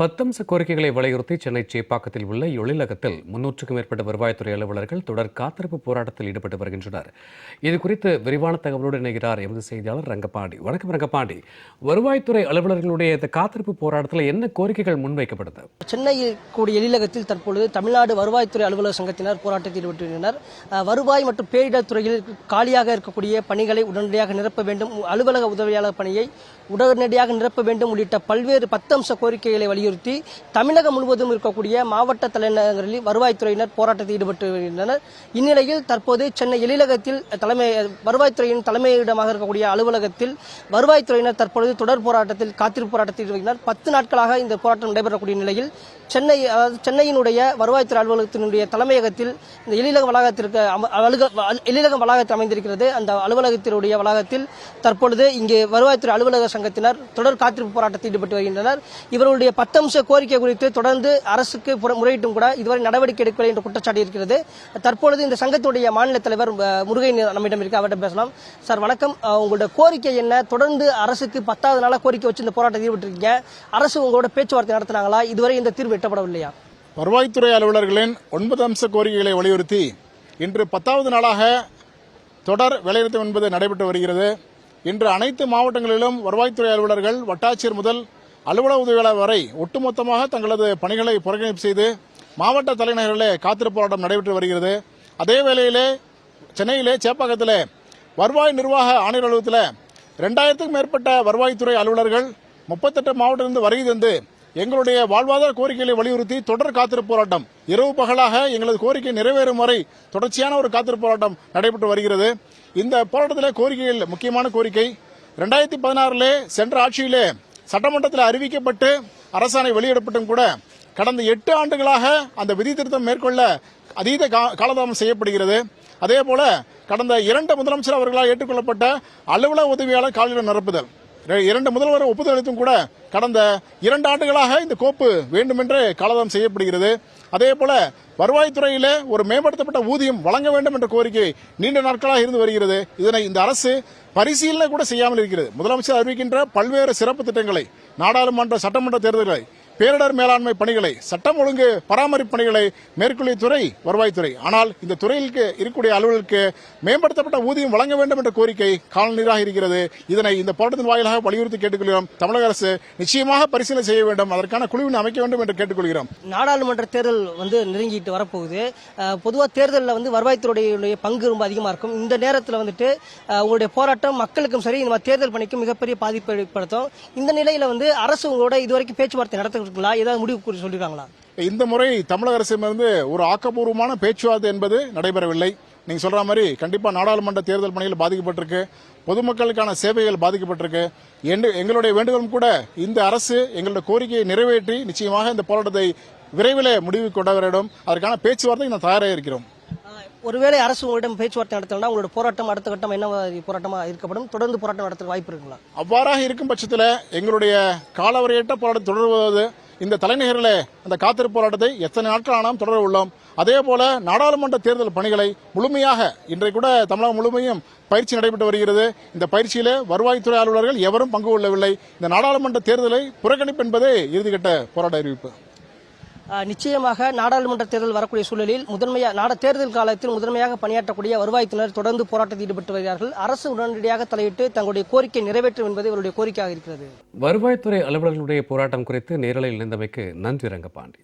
பத்தம்ச கோரிக்கைகளை வலியுறுத்தி சென்னை சேப்பாக்கத்தில் உள்ள எழிலகத்தில் முன்னூற்றுக்கும் மேற்பட்ட வருவாய்த்துறை அலுவலர்கள் தொடர் காத்திருப்பு போராட்டத்தில் ஈடுபட்டு வருகின்றனர். இது குறித்து விரிவான தகவலோடு இணைகிறார் எமது செய்தியாளர் ரங்கபாண்டி. வணக்கம் ரங்கபாண்டி. வருவாய்த்துறை அலுவலர்களுடைய இந்த காத்திருப்பு போராட்டத்தில் என்ன கோரிக்கைகள் முன்வைக்கப்படுது சென்னையில் கூடிய எழிலகத்தில் தற்பொழுது தமிழ்நாடு வருவாய்த்துறை அலுவலர் சங்கத்தினர் போராட்டத்தில் ஈடுபட்டுள்ளனர் வருவாய் மற்றும் பேரிடர் துறையில் காலியாக இருக்கக்கூடிய பணிகளை உடனடியாக நிரப்ப வேண்டும். அலுவலக உதவியாளர் பணியை உடனடியாக நிரப்ப வேண்டும் உள்ளிட்ட பல்வேறு பத்தம்ச கோரிக்கைகளை வலியுறுத்தி தமிழகம் முழுவதும் இருக்கக்கூடிய மாவட்ட தலைநகரில் வருவாய்த்துறையினர் போராட்டத்தில் ஈடுபட்டு வருகின்றனர். இந்நிலையில் தற்போது சென்னை எழிலகத்தில் தலைமை வருவாய்த்துறையின் தலைமையிடமாக இருக்கக்கூடிய அலுவலகத்தில் வருவாய்த்துறையினர் தற்பொழுது தொடர் போராட்டத்தில் காத்திருப்பு போராட்டத்தில் வருகின்றனர். பத்து நாட்களாக இந்த போராட்டம் நடைபெறக்கூடிய நிலையில் சென்னை அதாவது சென்னையினுடைய வருவாய்த்துறை அலுவலகத்தினுடைய தலைமையகத்தில் இந்த எழிலக வளாகத்திற்கு அம- அலுக- அல்- எழிலகம் வளாகத்தில் அமைந்திருக்கிறது. அந்த அலுவலகத்தினுடைய வளாகத்தில் தற்பொழுது இங்கே வருவாய்த்துறை அலுவலக சங்கத்தினர் தொடர் காத்திருப்பு போராட்டத்தில் ஈடுபட்டு வருகின்றனர். இவர்களுடைய பத்தம்ச கோரிக்கை குறித்து தொடர்ந்து அரசுக்கு புற- முறையிட்டும் கூட இதுவரை நடவடிக்கை எடுக்கவில்லை என்ற குற்றச்சாட்டு இருக்கிறது. தற்பொழுது இந்த சங்கத்துடைய மாநில தலைவர் முருகை முருகன் நம்மிடம் இருக்கு. அவர்கிட்ட பேசலாம். சார் வணக்கம். உங்களோட கோரிக்கை என்ன? தொடர்ந்து அரசுக்கு பத்தாவது நாளாக கோரிக்கை வச்சு இந்த போராட்டத்தை ஈடுபட்டிருக்கீங்க. அரசு உங்களோட பேச்சுவார்த்தை நடத்தினாங்களா? இதுவரை இந்த தீர்வு எட்டப்படவில்லையா? வருவாய்த்துறை அலுவலர்களின் ஒன்பது அம்ச கோரிக்கைகளை வலியுறுத்தி இன்று பத்தாவது நாளாக தொடர் வேலைநிறுத்தம் என்பது நடைபெற்று வருகிறது. இன்று அனைத்து மாவட்டங்களிலும் வருவாய்த்துறை அலுவலர்கள் வட்டாட்சியர் முதல் அலுவலக உதவியாளர் வரை ஒட்டுமொத்தமாக தங்களது பணிகளை புறக்கணிப்பு செய்து மாவட்ட தலைநகரிலே காத்திருப்பு போராட்டம் நடைபெற்று வருகிறது. அதே வேளையிலே சென்னையிலே சேப்பாக்கத்திலே வருவாய் நிர்வாக ஆணையர் அலுவலகத்தில் ரெண்டாயிரத்துக்கும் மேற்பட்ட வருவாய்த்துறை அலுவலர்கள் முப்பத்தெட்டு மாவட்டத்திலிருந்து வருகை தந்து எங்களுடைய வாழ்வாதார கோரிக்கைகளை வலியுறுத்தி தொடர் காத்திருப்பு போராட்டம் இரவு பகலாக எங்களது கோரிக்கை நிறைவேறும் வரை தொடர்ச்சியான ஒரு காத்திருப்பு போராட்டம் நடைபெற்று வருகிறது. இந்த போராட்டத்தில் கோரிக்கைகள் முக்கியமான கோரிக்கை. ரெண்டாயிரத்தி பதினாறிலே சென்ற ஆட்சியிலே சட்டமன்றத்தில் அறிவிக்கப்பட்டு அரசாணை வெளியிடப்பட்டும் கூட கடந்த எட்டு ஆண்டுகளாக அந்த விதி திருத்தம் மேற்கொள்ள அதீத கா- காலதாமம் செய்யப்படுகிறது. அதே போல கடந்த இரண்டு முதலமைச்சர் அவர்களால் ஏற்றுக்கொள்ளப்பட்ட அலுவலக உதவியாளர் காலியிடம் நிரப்புதல். இரண்டு முதல்வர் ஒப்புதல் அளித்தும் கூட கடந்த இரண்டு ஆண்டுகளாக இந்த கோப்பு வேண்டுமென்று காலதாமம் செய்யப்படுகிறது. அதே போல வருவாய்த்துறையிலே ஒரு மேம்படுத்தப்பட்ட ஊதியம் வழங்க வேண்டும் என்ற கோரிக்கை நீண்ட நாட்களாக இருந்து வருகிறது. இதனை இந்த அரசு பரிசீலனை கூட செய்யாமல் இருக்கிறது. முதலமைச்சர் அறிவிக்கின்ற பல்வேறு சிறப்பு திட்டங்களை நாடாளுமன்ற சட்டமன்ற தேர்தல்களை பேரிடர் மேலாண்மை பணிகளை சட்டம் ஒழுங்கு பராமரிப்பு பணிகளை மேற்கொள்ளிய துறை வருவாய்த்துறை ஆனால் இந்த துறையிற்கு இருக்கக்கூடிய அலுவலர்களுக்கு மேம்படுத்தப்பட்ட ஊதியம் வழங்க வேண்டும் என்ற கோரிக்கை காலநீராக இருக்கிறது. இதனை இந்த போராட்டத்தின் வாயிலாக வலியுறுத்தி கேட்டுக்கொள்கிறோம். தமிழக அரசு நிச்சயமாக பரிசீலனை செய்ய வேண்டும். அதற்கான குழுவினை அமைக்க வேண்டும் என்று கேட்டுக்கொள்கிறோம். நாடாளுமன்ற தேர்தல் வந்து நெருங்கிட்டு வரப்போகுது. பொதுவாக தேர்தலில் வந்து வருவாய்த்துறையுடைய பங்கு ரொம்ப அதிகமாக இருக்கும். இந்த நேரத்தில் வந்துட்டு உங்களுடைய போராட்டம் மக்களுக்கும் சரி இந்த மாதிரி தேர்தல் பணிக்கும் மிகப்பெரிய பாதிப்பு ஏற்படுத்தும். இந்த நிலையில் வந்து அரசு உங்களோட இதுவரைக்கும் பேச்சுவார்த்தை நடத்திருக்கலாம் ஏதாவது முடிவு கூறி சொல்லியிருக்காங்களா? இந்த முறை தமிழக அரசிடமிருந்து ஒரு ஆக்கப்பூர்வமான பேச்சுவார்த்தை என்பது நடைபெறவில்லை. நீங்க சொல்ற மாதிரி கண்டிப்பா நாடாளுமன்ற தேர்தல் பணிகள் பாதிக்கப்பட்டிருக்கு. பொதுமக்களுக்கான சேவைகள் பாதிக்கப்பட்டிருக்கு. என்று- எங்களுடைய வேண்டுகோளும் கூட இந்த அரசு எங்களுடைய கோரிக்கையை நிறைவேற்றி நிச்சயமாக இந்த போராட்டத்தை விரைவில் முடிவு கொண்டு வேண்டும் அதற்கான பேச்சுவார்த்தை நான் தயாராக இருக்கிறோம். ஒருவேளை அரசு உங்களிடம் பேச்சுவார்த்தை நடத்தணும்னா உங்களோட போராட்டம் அடுத்த கட்டம் என்ன போராட்டமாக இருக்கப்படும்? தொடர்ந்து போராட்டம் நடத்த வாய்ப்பு இருக்குங்களா? அவ்வாறாக இருக்கும் பட்சத்தில் எங்களுடைய காலவரையற்ற போராட்டம் தொடர்வது இந்த தலைநகரில் அந்த காத்திருப்பு போராட்டத்தை எத்தனை நாட்கள் ஆனாலும் தொடர உள்ளோம். அதே போல நாடாளுமன்ற தேர்தல் பணிகளை முழுமையாக இன்றைக்கு கூட தமிழகம் முழுமையும் பயிற்சி நடைபெற்று வருகிறது. இந்த பயிற்சியில் வருவாய்த்துறை அலுவலர்கள் எவரும் பங்கு கொள்ளவில்லை. இந்த நாடாளுமன்ற தேர்தலை புறக்கணிப்பு என்பதே இறுதிக்கட்ட போராட்ட அறிவிப்பு. நிச்சயமாக நாடாளுமன்ற தேர்தல் வரக்கூடிய சூழலில் முதன்மையாக நாட தேர்தல் காலத்தில் முதன்மையாக பணியாற்றக்கூடிய வருவாய்த்துறையினர் தொடர்ந்து போராட்டத்தில் ஈடுபட்டு வருகிறார்கள். அரசு உடனடியாக தலையிட்டு தங்களுடைய கோரிக்கை நிறைவேற்றும் என்பது இவருடைய கோரிக்கையாக இருக்கிறது. வருவாய்த்துறை அலுவலர்களுடைய போராட்டம் குறித்து நேரலையில் இணைந்தமைக்கு நன்றி ரங்கபாண்டி.